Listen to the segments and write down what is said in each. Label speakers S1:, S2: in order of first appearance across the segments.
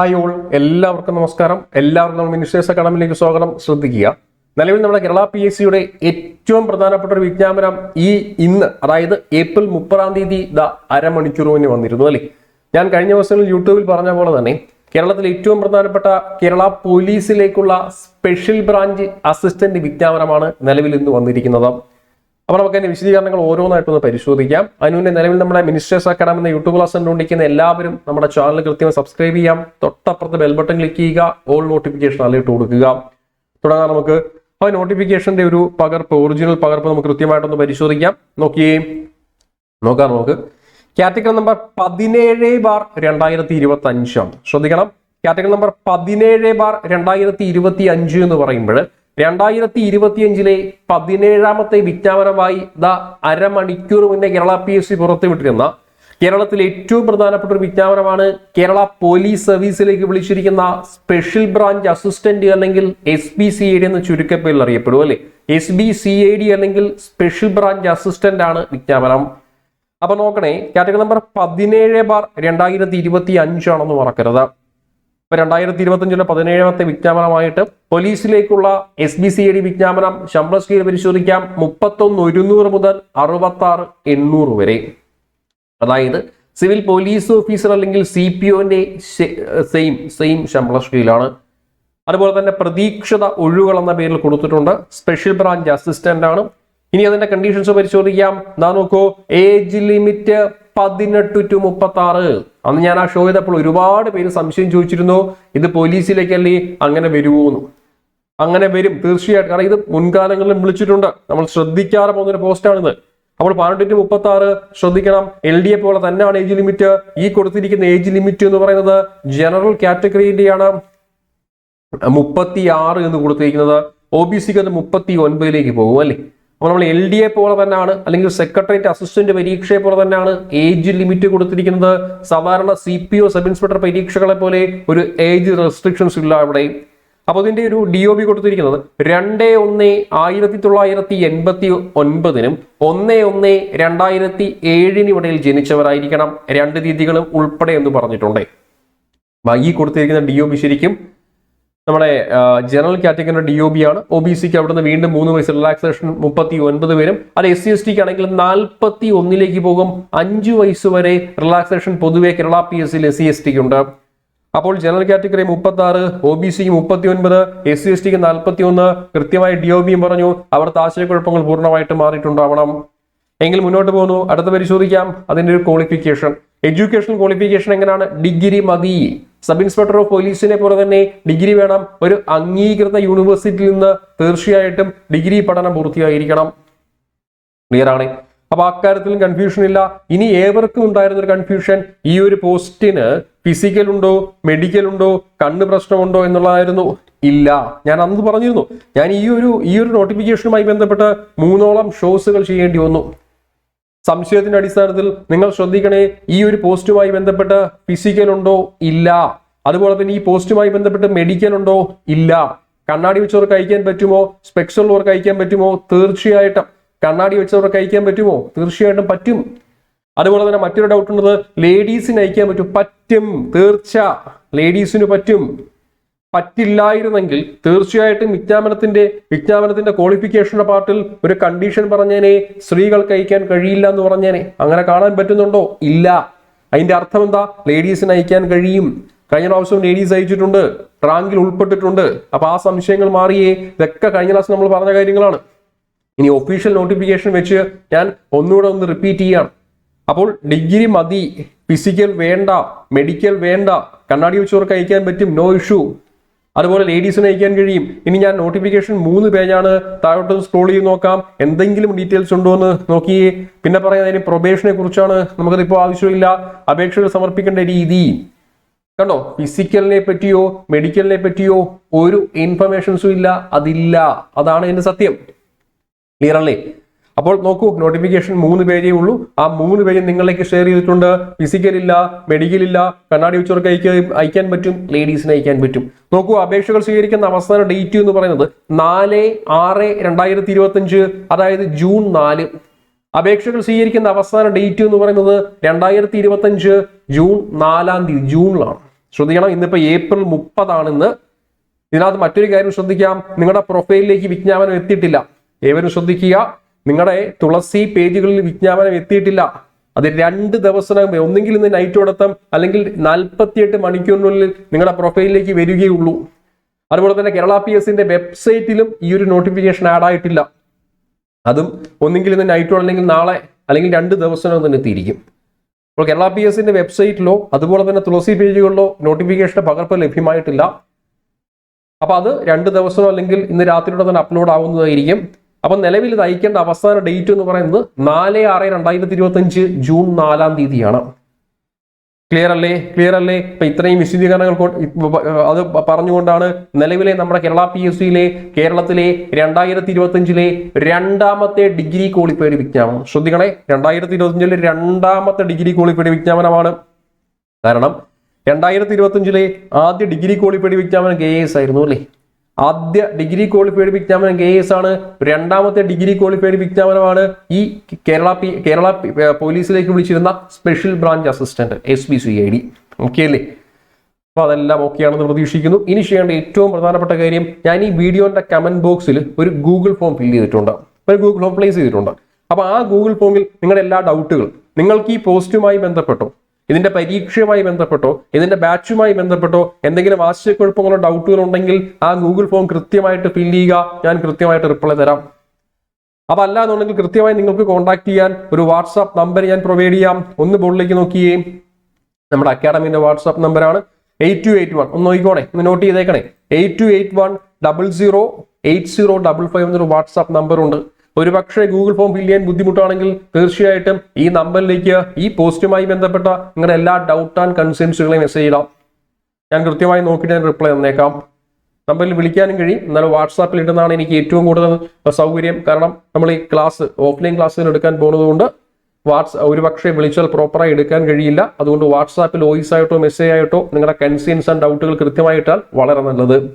S1: Hi all എല്ലാവർക്കും നമസ്കാരം. എല്ലാവർക്കും നമ്മൾ മിനിസ്റ്റേഴ്സ് അക്കാഡമിയിലേക്ക് സ്വാഗതം. ശ്രദ്ധിക്കുക നിലവിൽ നമ്മുടെ കേരള പി എസ് സിയുടെ ഏറ്റവും പ്രധാനപ്പെട്ട ഒരു വിജ്ഞാപനം ഈ ഇന്ന് അതായത് ഏപ്രിൽ മുപ്പതാം തീയതി ദ അരമണിക്കൂർ മുന്നേ വന്നിരുന്നു അല്ലേ? ഞാൻ കഴിഞ്ഞ ദിവസങ്ങളിൽ യൂട്യൂബിൽ പറഞ്ഞ പോലെ തന്നെ കേരളത്തിലെ ഏറ്റവും പ്രധാനപ്പെട്ട കേരള പോലീസിലേക്കുള്ള സ്പെഷ്യൽ ബ്രാഞ്ച് അസിസ്റ്റന്റ് വിജ്ഞാപനമാണ് നിലവിൽ ഇന്ന് വന്നിരിക്കുന്നത്. അപ്പോൾ നമുക്ക് അതിന്റെ വിശദീകരണങ്ങൾ ഓരോന്നായിട്ടൊന്ന് പരിശോധിക്കാം. അതിനുവേണ്ടി നിലവിൽ നമ്മുടെ മിനിസ്റ്റേഴ്സ് അക്കാഡമി എന്ന യൂട്യൂബ് ക്ലാസ് കണ്ടുകൊണ്ടിരിക്കുന്ന എല്ലാവരും നമ്മുടെ ചാനൽ കൃത്യമായി സബ്സ്ക്രൈബ് ചെയ്യാം. തൊട്ടപ്പുറത്ത് ബെൽ ബട്ടൺ ക്ലിക്ക് ചെയ്യുക ഓൾ നോട്ടിഫിക്കേഷൻ അലർട്ട് കൊടുക്കുക. തുടങ്ങാൻ നമുക്ക് ആ നോട്ടിഫിക്കേഷന്റെ ഒരു പകർപ്പ് ഒറിജിനൽ പകർപ്പ് നമുക്ക് കൃത്യമായിട്ടൊന്ന് പരിശോധിക്കാം. നോക്കിയേ. നോക്കാം നമുക്ക്. കാറ്റഗറി നമ്പർ പതിനേഴ് ബാർ രണ്ടായിരത്തി ഇരുപത്തി അഞ്ചാണ് ശ്രദ്ധിക്കണം. കാറ്റഗറി നമ്പർ പതിനേഴ് ബാർ രണ്ടായിരത്തി ഇരുപത്തി അഞ്ച് എന്ന് പറയുമ്പോൾ രണ്ടായിരത്തി ഇരുപത്തിയഞ്ചിലെ പതിനേഴാമത്തെ വിജ്ഞാപനമായി ദ അരമണിക്കൂർ മുന്നേ കേരള പി എസ് സി പുറത്തുവിട്ടിരുന്ന കേരളത്തിലെ ഏറ്റവും പ്രധാനപ്പെട്ട ഒരു വിജ്ഞാപനമാണ് കേരള പോലീസ് സർവീസിലേക്ക് വിളിച്ചിരിക്കുന്ന സ്പെഷ്യൽ ബ്രാഞ്ച് അസിസ്റ്റന്റ് അല്ലെങ്കിൽ S B C I D എന്ന ചുരുക്കപ്പേരിൽ അറിയപ്പെടും അല്ലെ? S B C I D അല്ലെങ്കിൽ സ്പെഷ്യൽ ബ്രാഞ്ച് അസിസ്റ്റന്റ് ആണ് വിജ്ഞാപനം. അപ്പൊ നോക്കണേ കാറ്റഗറി നമ്പർ പതിനേഴ് ബാർ രണ്ടായിരത്തി ഇരുപത്തി അഞ്ചാണെന്ന് മറക്കരുത്. ഇപ്പൊ രണ്ടായിരത്തി ഇരുപത്തിയഞ്ചിലെ പതിനേഴാമത്തെ വിജ്ഞാപനമായിട്ട് പോലീസിലേക്കുള്ള എസ് ബി സി ഐ വിജ്ഞാപനം ശമ്പള പരിശോധിക്കാം. മുപ്പത്തൊന്ന് ഒരുന്നൂറ് മുതൽ അറുപത്തി ആറ് എണ്ണൂറ് വരെ. അതായത് സിവിൽ പോലീസ് ഓഫീസർ അല്ലെങ്കിൽ സി പി ഒന്റെ സെയിം സെയിം ശമ്പള സ്കീലാണ് അതുപോലെ തന്നെ പ്രതീക്ഷിത ഒഴിവുകൾ എന്ന പേരിൽ കൊടുത്തിട്ടുണ്ട്. സ്പെഷ്യൽ ബ്രാഞ്ച് അസിസ്റ്റന്റ് ആണ് ഇനി അതിന്റെ കണ്ടീഷൻസ് പരിശോധിക്കാം. എന്താ നോക്കൂ. ഏജ് ലിമിറ്റ് പതിനെട്ട് ടു മുപ്പത്തി ആറ് അന്ന് ഞാൻ ആ ഷോ ചെയ്തപ്പോൾ ഒരുപാട് പേര് സംശയം ചോദിച്ചിരുന്നു ഇത് പോലീസിലേക്കല്ലേ അങ്ങനെ വരുമോന്ന് അങ്ങനെ വരും തീർച്ചയായിട്ടും. കാരണം ഇത് മുൻകാലങ്ങളിലും വിളിച്ചിട്ടുണ്ട്. നമ്മൾ ശ്രദ്ധിക്കാതെ പോകുന്ന ഒരു പോസ്റ്റാണിത്. അപ്പോൾ പതിനെട്ട് മുപ്പത്തി ആറ് ശ്രദ്ധിക്കണം. എൽ ഡി എ പോലെ തന്നെയാണ് ഏജ് ലിമിറ്റ്. ഈ കൊടുത്തിരിക്കുന്ന ഏജ് ലിമിറ്റ് എന്ന് പറയുന്നത് ജനറൽ കാറ്റഗറിന്റെയാണ് മുപ്പത്തി ആറ് എന്ന് കൊടുത്തിരിക്കുന്നത്. ഒ ബി സിക്ക് അത് മുപ്പത്തി ഒൻപതിലേക്ക് പോകും അല്ലേ? അപ്പോൾ നമ്മൾ എൽ ഡി എ പോലെ തന്നെയാണ് അല്ലെങ്കിൽ സെക്രട്ടേറിയറ്റ് അസിസ്റ്റന്റ് പരീക്ഷയെ പോലെ തന്നെയാണ് ഏജ് ലിമിറ്റ് കൊടുത്തിരിക്കുന്നത്. സാധാരണ C P O sub inspector പരീക്ഷകളെ പോലെ ഒരു ഏജ് റെസ്ട്രിക്ഷൻസ് ഇല്ല അവിടെ അപ്പോൾ ഇതിന്റെ ഒരു ഡി ഒ ബി കൊടുത്തിരിക്കുന്നത് രണ്ട് ഒന്ന് ആയിരത്തി തൊള്ളായിരത്തി എൺപത്തി ഒൻപതിനും ഒന്ന് ഒന്ന് രണ്ടായിരത്തി ഏഴിനും ഇടയിൽ ജനിച്ചവരായിരിക്കണം രണ്ട് രീതികളും ഉൾപ്പെടെ എന്ന് പറഞ്ഞിട്ടുണ്ട്. ഈ കൊടുത്തിരിക്കുന്ന ഡി ഒ ബി ശരിക്കും നമ്മുടെ ജനറൽ കാറ്റഗറിയുടെ ഡി ഒ ബി ആണ്. ഒ ബി സിക്ക് അവിടുന്ന് വീണ്ടും മൂന്ന് വയസ്സ്. റിലാക്സേഷൻ മുപ്പത്തി ഒൻപത് വരും. അത് എസ് സി എസ് ടിക്ക് ആണെങ്കിൽ നാൽപ്പത്തി ഒന്നിലേക്ക് പോകും. അഞ്ച് വയസ്സ് വരെ റിലാക്സേഷൻ പൊതുവെ കേരള പി എസ് സിയിൽ എസ് സി എസ് ടിക്ക് ഉണ്ട്. അപ്പോൾ ജനറൽ കാറ്റഗറി മുപ്പത്തി ആറ് ഒ ബി സിക്ക് മുപ്പത്തി ഒൻപത് എസ് സി എസ് ടിക്ക് നാൽപ്പത്തി ഒന്ന് കൃത്യമായി ഡി ഒ ബിയും പറഞ്ഞു. അവിടുത്തെ ആശയക്കുഴപ്പങ്ങൾ പൂർണമായിട്ട് മാറിയിട്ടുണ്ടാവണം. എങ്കിൽ മുന്നോട്ട് പോകുന്നു. അടുത്ത പരിശോധിക്കാം. അതിന്റെ ഒരു ക്വാളിഫിക്കേഷൻ എഡ്യൂക്കേഷൻ ക്വാളിഫിക്കേഷൻ എങ്ങനെയാണ്? ഡിഗ്രി മതി. സബ് ഇൻസ്പെക്ടർ ഓഫ് പോലീസിനെ പോലെ തന്നെ ഡിഗ്രി വേണം. ഒരു അംഗീകൃത യൂണിവേഴ്സിറ്റിയിൽ നിന്ന് തീർച്ചയായിട്ടും ഡിഗ്രി പഠനം പൂർത്തിയായിരിക്കണം. ക്ലിയർ ആണ്. അപ്പൊ അക്കാര്യത്തിലും കൺഫ്യൂഷൻ ഇല്ല. ഇനി ഏവർക്കും ഉണ്ടായിരുന്ന ഒരു കൺഫ്യൂഷൻ ഈ ഒരു പോസ്റ്റിന് ഫിസിക്കൽ ഉണ്ടോ മെഡിക്കൽ ഉണ്ടോ കണ്ണ് പ്രശ്നമുണ്ടോ എന്നുള്ളതായിരുന്നു ഇല്ല. ഞാൻ അന്ന് പറഞ്ഞിരുന്നു. ഞാൻ ഈ ഒരു ഈ ഒരു നോട്ടിഫിക്കേഷനുമായി ബന്ധപ്പെട്ട് മൂന്നോളം ഷോസുകൾ ചെയ്യേണ്ടി വന്നു. സംശയത്തിന്റെ അടിസ്ഥാനത്തിൽ നിങ്ങൾ ശ്രദ്ധിക്കണേ ഈ ഒരു പോസ്റ്റുമായി ബന്ധപ്പെട്ട് ഫിസിക്കൽ ഉണ്ടോ? ഇല്ല. അതുപോലെ തന്നെ ഈ പോസ്റ്റുമായി ബന്ധപ്പെട്ട് മെഡിക്കൽ ഉണ്ടോ? ഇല്ല. കണ്ണാടി വെച്ചവർക്ക് അയക്കാൻ പറ്റുമോ? സ്പെക്സ് ഉള്ളവർക്ക് അയക്കാൻ പറ്റുമോ? തീർച്ചയായിട്ടും. കണ്ണാടി വെച്ചവർക്ക് അയക്കാൻ പറ്റുമോ? തീർച്ചയായിട്ടും പറ്റും. അതുപോലെ തന്നെ മറ്റൊരു ഡൗട്ട് ഉള്ളത് ലേഡീസിന് അയക്കാൻ പറ്റും. പറ്റും. തീർച്ച. ലേഡീസിന് പറ്റും. പറ്റില്ലായിരുന്നെങ്കിൽ തീർച്ചയായിട്ടും വിജ്ഞാപനത്തിന്റെ വിജ്ഞാപനത്തിന്റെ ക്വാളിഫിക്കേഷന്റെ പാർട്ടിൽ ഒരു കണ്ടീഷൻ പറഞ്ഞേനെ സ്ത്രീകൾക്ക് അയക്കാൻ കഴിയില്ല എന്ന് പറഞ്ഞേനെ. അങ്ങനെ കാണാൻ പറ്റുന്നുണ്ടോ? ഇല്ല. അതിന്റെ അർത്ഥം എന്താ? ലേഡീസിന് അയക്കാൻ കഴിയും. കഴിഞ്ഞ പ്രാവശ്യം ലേഡീസ് അയച്ചിട്ടുണ്ട്. റാങ്കിൽ ഉൾപ്പെട്ടിട്ടുണ്ട്. അപ്പൊ ആ സംശയങ്ങൾ മാറിയേ. ഇതൊക്കെ കഴിഞ്ഞ ക്ലാസ് നമ്മൾ പറഞ്ഞ കാര്യങ്ങളാണ്. ഇനി ഒഫീഷ്യൽ നോട്ടിഫിക്കേഷൻ വെച്ച് ഞാൻ ഒന്നുകൂടെ ഒന്ന് റിപ്പീറ്റ് ചെയ്യാണ്. അപ്പോൾ ഡിഗ്രി മതി. ഫിസിക്കൽ വേണ്ട. മെഡിക്കൽ വേണ്ട. കണ്ണാടി വെച്ചവർക്ക് അയക്കാൻ പറ്റും. നോ ഇഷ്യൂ അതുപോലെ ലേഡീസിന് അയക്കാൻ കഴിയും. ഇനി ഞാൻ നോട്ടിഫിക്കേഷൻ മൂന്ന് പേജാണ് താഴോട്ട് സ്ക്രോൾ ചെയ്ത് നോക്കാം. എന്തെങ്കിലും ഡീറ്റെയിൽസ് ഉണ്ടോ എന്ന് നോക്കിയേ. പിന്നെ പറയുന്നതിന് പ്രൊബേഷനെ കുറിച്ചാണ്. നമുക്കതിപ്പോൾ ആവശ്യമില്ല. അപേക്ഷകൾ സമർപ്പിക്കേണ്ട രീതി. കണ്ടോ? ഫിസിക്കലിനെ പറ്റിയോ മെഡിക്കലിനെ പറ്റിയോ ഒരു ഇൻഫർമേഷൻസും ഇല്ല. അതില്ല. അതാണ് എന്റെ സത്യം. ക്ലിയർ അല്ലേ? അപ്പോൾ നോക്കൂ നോട്ടിഫിക്കേഷൻ മൂന്ന് പേജേ ഉള്ളൂ. ആ മൂന്ന് പേജ് നിങ്ങളിലേക്ക് ഷെയർ ചെയ്തിട്ടുണ്ട്. ഫിസിക്കൽ ഇല്ല മെഡിക്കൽ ഇല്ല. കണ്ണാടി വെച്ചവർക്ക് അയക്കാൻ അയക്കാൻ പറ്റും ലേഡീസിന് അയക്കാൻ പറ്റും. നോക്കൂ അപേക്ഷകൾ സ്വീകരിക്കുന്ന അവസാന ഡേറ്റ് എന്ന് പറയുന്നത് നാല് ആറ് രണ്ടായിരത്തി ഇരുപത്തി അഞ്ച് അതായത് ജൂൺ നാല്. അപേക്ഷകൾ സ്വീകരിക്കുന്ന അവസാന ഡേറ്റ് എന്ന് പറയുന്നത് രണ്ടായിരത്തി ഇരുപത്തി അഞ്ച് ജൂൺ നാലാം തീയതി ജൂണിലാണ്. ശ്രദ്ധിക്കണം ഇന്നിപ്പോ ഏപ്രിൽ മുപ്പതാണെന്ന്. ഇതിനകത്ത് മറ്റൊരു കാര്യം ശ്രദ്ധിക്കാം. നിങ്ങളുടെ പ്രൊഫൈലിലേക്ക് വിജ്ഞാപനം എത്തിയിട്ടില്ല. ഏവരും ശ്രദ്ധിക്കുക. നിങ്ങളുടെ തുളസി പേജുകളിൽ വിജ്ഞാപനം എത്തിയിട്ടില്ല. അത് രണ്ട് ദിവസത്തിനകം ഒന്നെങ്കിൽ ഇന്ന് നൈറ്റ് കൊടുത്തം അല്ലെങ്കിൽ നാൽപ്പത്തിയെട്ട് മണിക്കൂറിനുള്ളിൽ നിങ്ങളുടെ പ്രൊഫൈലിലേക്ക് വരികയുള്ളൂ. അതുപോലെ തന്നെ കേരള പി എസിന്റെ വെബ്സൈറ്റിലും ഈ ഒരു നോട്ടിഫിക്കേഷൻ ആഡ് ആയിട്ടില്ല. അതും ഒന്നെങ്കിൽ ഇന്ന് നൈറ്റോ അല്ലെങ്കിൽ നാളെ അല്ലെങ്കിൽ രണ്ട് ദിവസത്തിനകം തന്നെ എത്തിയിരിക്കും. അപ്പോൾ കേരള പി എസിന്റെ വെബ്സൈറ്റിലോ അതുപോലെ തന്നെ തുളസി പേജുകളിലോ നോട്ടിഫിക്കേഷന്റെ പകർപ്പ് ലഭ്യമായിട്ടില്ല. അപ്പൊ അത് രണ്ട് ദിവസമോ അല്ലെങ്കിൽ ഇന്ന് രാത്രിയോടെ തന്നെ അപ്ലോഡ് ആവുന്നതായിരിക്കും. അപ്പൊ നിലവിൽ ഇത് അയക്കേണ്ട അവസാന ഡേറ്റ് എന്ന് പറയുന്നത് നാല് ആറ് രണ്ടായിരത്തി ഇരുപത്തി അഞ്ച് ജൂൺ നാലാം തീയതിയാണ്. ക്ലിയർ അല്ലേ? ക്ലിയർ അല്ലേ? ഇപ്പൊ ഇത്രയും വിശദീകരണങ്ങൾ അത് പറഞ്ഞുകൊണ്ടാണ് നിലവിലെ നമ്മുടെ കേരള പി എസ് സിയിലെ കേരളത്തിലെ രണ്ടായിരത്തി ഇരുപത്തി അഞ്ചിലെ രണ്ടാമത്തെ ഡിഗ്രി ക്വാളിഫൈഡ് വിജ്ഞാപനം. ശ്രദ്ധിക്കണേ രണ്ടായിരത്തി ഇരുപത്തി അഞ്ചിലെ രണ്ടാമത്തെ ഡിഗ്രി ക്വാളിഫൈഡ് വിജ്ഞാപനമാണ്. കാരണം രണ്ടായിരത്തി ഇരുപത്തി അഞ്ചിലെ ആദ്യ ഡിഗ്രി ക്വാളിഫൈഡ് വിജ്ഞാപനം കെ എസ് ആയിരുന്നു അല്ലേ? ആദ്യ ഡിഗ്രി ക്വാളിഫൈഡ് വിജ്ഞാപനം കെ എസ് ആണ്. രണ്ടാമത്തെ ഡിഗ്രി ക്വാളിഫൈഡ് വിജ്ഞാപനമാണ് ഈ കേരള പി കേരള പോലീസിലേക്ക് വിളിച്ചിരുന്ന special branch assistant S B C I D okay അല്ലേ? അപ്പോൾ അതെല്ലാം ഓക്കെ ആണെന്ന് പ്രതീക്ഷിക്കുന്നു. ഇനി ചെയ്യേണ്ട ഏറ്റവും പ്രധാനപ്പെട്ട കാര്യം ഞാൻ ഈ വീഡിയോന്റെ കമന്റ് ബോക്സിൽ ഒരു ഗൂഗിൾ ഫോം ഫില്ല് ചെയ്തിട്ടുണ്ട്. ഒരു ഗൂഗിൾ ഫോം പ്ലേസ് ചെയ്തിട്ടുണ്ട്. അപ്പോൾ ആ ഗൂഗിൾ ഫോമിൽ നിങ്ങളുടെ എല്ലാ ഡൗട്ടുകൾ നിങ്ങൾക്ക് ഈ പോസ്റ്റുമായി ബന്ധപ്പെട്ടോ. ഇതിന്റെ പരീക്ഷയുമായി ബന്ധപ്പെട്ടോ ഇതിന്റെ ബാച്ചുമായി ബന്ധപ്പെട്ടോ എന്തെങ്കിലും ആശയക്കുഴപ്പങ്ങളോ ഡൗട്ടുകളോ ഉണ്ടെങ്കിൽ ആ ഗൂഗിൾ ഫോം കൃത്യമായിട്ട് ഫില്ല് ചെയ്യുക. ഞാൻ കൃത്യമായിട്ട് റിപ്ലൈ തരാം. അപ്പൊ അല്ല എന്നുണ്ടെങ്കിൽ കൃത്യമായി നിങ്ങൾക്ക് കോൺടാക്ട് ചെയ്യാൻ ഒരു വാട്സാപ്പ് നമ്പർ ഞാൻ പ്രൊവൈഡ് ചെയ്യാം. ഒന്ന് ബോർഡിലേക്ക് നോക്കിയേ. നമ്മുടെ അക്കാഡമിന്റെ വാട്സാപ്പ് നമ്പറാണ് എയ്റ്റ് ടു എയ്റ്റ് വൺ ഒന്ന് നോക്കിക്കോണേ ഒന്ന് നോട്ട് ചെയ്തേക്കണേ. Eight two eight one double zero eight zero double five എന്നൊരു വാട്സാപ്പ് നമ്പറുണ്ട് ഒരു പക്ഷേ ഗൂഗിൾ ഫോം ഫില്ല് ചെയ്യാൻ ബുദ്ധിമുട്ടാണെങ്കിൽ തീർച്ചയായിട്ടും ഈ നമ്പറിലേക്ക് ഈ പോസ്റ്റുമായി ബന്ധപ്പെട്ട നിങ്ങളുടെ എല്ലാ ഡൗട്ട് ആൻഡ് കൺസേൺസുകളെയും മെസ്സേജ് ഇടാം. ഞാൻ കൃത്യമായി നോക്കിയിട്ട് ഞാൻ റിപ്ലൈ തന്നേക്കാം. നമ്പറിൽ വിളിക്കാനും കഴിയും. എന്നാൽ വാട്സാപ്പിൽ ഇടുന്നതാണ് എനിക്ക് ഏറ്റവും കൂടുതൽ സൗകര്യം. കാരണം നമ്മൾ ഈ ക്ലാസ് ഓഫ്ലൈൻ ക്ലാസ്സുകൾ എടുക്കാൻ പോകുന്നതുകൊണ്ട് വാട്സ് ഒരു പക്ഷേ വിളിച്ചാൽ പ്രോപ്പറായി എടുക്കാൻ കഴിയില്ല. അതുകൊണ്ട് വാട്സാപ്പിൽ വോയിസ് ആയിട്ടോ മെസ്സേജ് ആയിട്ടോ നിങ്ങളുടെ കൺസേൺസ് ആൻഡ് ഡൗട്ടുകൾ കൃത്യമായിട്ടാൽ വളരെ നല്ലത്.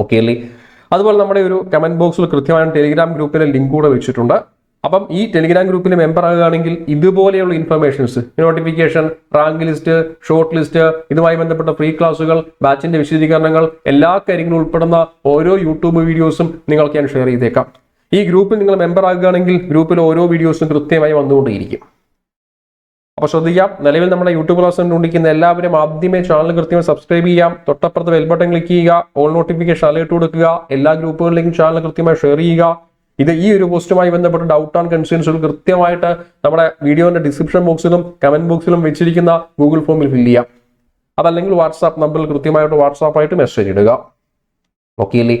S1: ഓക്കെ അല്ലേ? അതുപോലെ നമ്മുടെ ഒരു കമന്റ് ബോക്സിൽ കൃത്യമായ ടെലിഗ്രാം ഗ്രൂപ്പിലെ ലിങ്ക് കൂടെ വെച്ചിട്ടുണ്ട്. അപ്പം ഈ ടെലിഗ്രാം ഗ്രൂപ്പിൽ മെമ്പർ ആകുകയാണെങ്കിൽ ഇതുപോലെയുള്ള informations notification rank list short list ഇതുമായി ബന്ധപ്പെട്ട ഫ്രീ ക്ലാസുകൾ ബാച്ചിന്റെ വിശദീകരണങ്ങൾ എല്ലാ കാര്യങ്ങളും ഉൾപ്പെടുന്ന ഓരോ യൂട്യൂബ് വീഡിയോസും നിങ്ങൾക്ക് ഞാൻ ഷെയർ ചെയ്തേക്കാം. ഈ ഗ്രൂപ്പിൽ നിങ്ങൾ മെമ്പർ ആകുകയാണെങ്കിൽ ഗ്രൂപ്പിൽ ഓരോ വീഡിയോസും കൃത്യമായി വന്നുകൊണ്ടേയിരിക്കും. അപ്പൊ ശ്രദ്ധിക്കാം. നിലവിൽ നമ്മുടെ യൂട്യൂബ് ക്ലാസ് കണ്ടുകൊണ്ടിരിക്കുന്ന എല്ലാവരും ആദ്യമേ ചാനൽ കൃത്യമായി സബ്സ്ക്രൈബ് ചെയ്യാം. തൊട്ടപ്പുറത്ത് ബെൽ ബട്ടൺ ക്ലിക്ക് ചെയ്യുക. ഓൾ നോട്ടിഫിക്കേഷൻ അലേർട്ട് കൊടുക്കുക. എല്ലാ ഗ്രൂപ്പുകളിലേക്കും ചാനൽ കൃത്യമായി ഷെയർ ചെയ്യുക. ഇത് ഈ ഒരു പോസ്റ്റുമായി ബന്ധപ്പെട്ട് ഡൗട്ട് ആൻഡ് കൺസേൺസുകൾ കൃത്യമായിട്ട് നമ്മുടെ വീഡിയോന്റെ ഡിസ്ക്രിപ്ഷൻ ബോക്സിലും കമന്റ് ബോക്സിലും വെച്ചിരിക്കുന്ന ഗൂഗിൾ ഫോമിൽ ഫില്ല് ചെയ്യാം. അതല്ലെങ്കിൽ വാട്സാപ്പ് നമ്പറിൽ കൃത്യമായിട്ട് വാട്സാപ്പായിട്ട് മെസ്സേജ് ഇടുക. ഓക്കെ അല്ലേ?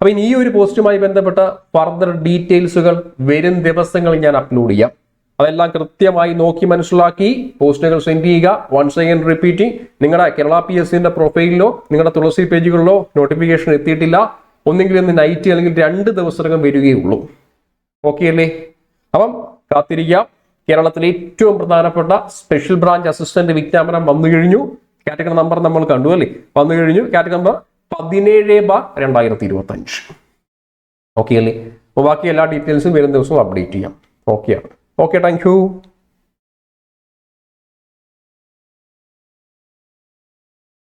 S1: അപ്പൊ ഇനി ഈ ഒരു പോസ്റ്റുമായി ബന്ധപ്പെട്ട ഫർദർ ഡീറ്റെയിൽസുകൾ വരും ദിവസങ്ങളിൽ ഞാൻ അപ്ലോഡ് ചെയ്യാം. അതെല്ലാം കൃത്യമായി നോക്കി മനസ്സിലാക്കി. പോസ്റ്റുകൾ സെൻഡ് ചെയ്യുക. വൺസ് അഗൈൻ റിപ്പീറ്റിംഗ് നിങ്ങളുടെ കേരള പി എസ് സിന്റെ പ്രൊഫൈലിലോ നിങ്ങളുടെ തുളസി പേജുകളിലോ നോട്ടിഫിക്കേഷൻ എത്തിയിട്ടില്ല. ഒന്നെങ്കിൽ ഇന്ന് നൈറ്റ് അല്ലെങ്കിൽ രണ്ട് ദിവസത്തിനകം വരികയുള്ളൂ. ഓക്കെ അല്ലേ? അപ്പം കാത്തിരിക്കാം. കേരളത്തിലെ ഏറ്റവും പ്രധാനപ്പെട്ട സ്പെഷ്യൽ ബ്രാഞ്ച് അസിസ്റ്റന്റ് വിജ്ഞാപനം വന്നു കഴിഞ്ഞു. കാറ്റഗറി നമ്പർ നമ്മൾ കണ്ടു അല്ലേ? വന്നു കഴിഞ്ഞു. കാറ്റഗറി നമ്പർ പതിനേഴ് ബാർ രണ്ടായിരത്തി ഇരുപത്തി അഞ്ച് ഓക്കെ അല്ലേ? അപ്പോൾ ബാക്കി എല്ലാ ഡീറ്റെയിൽസും വരും ദിവസവും അപ്ഡേറ്റ് ചെയ്യാം. ഓക്കെയാണ് ഓക്കെ താങ്ക്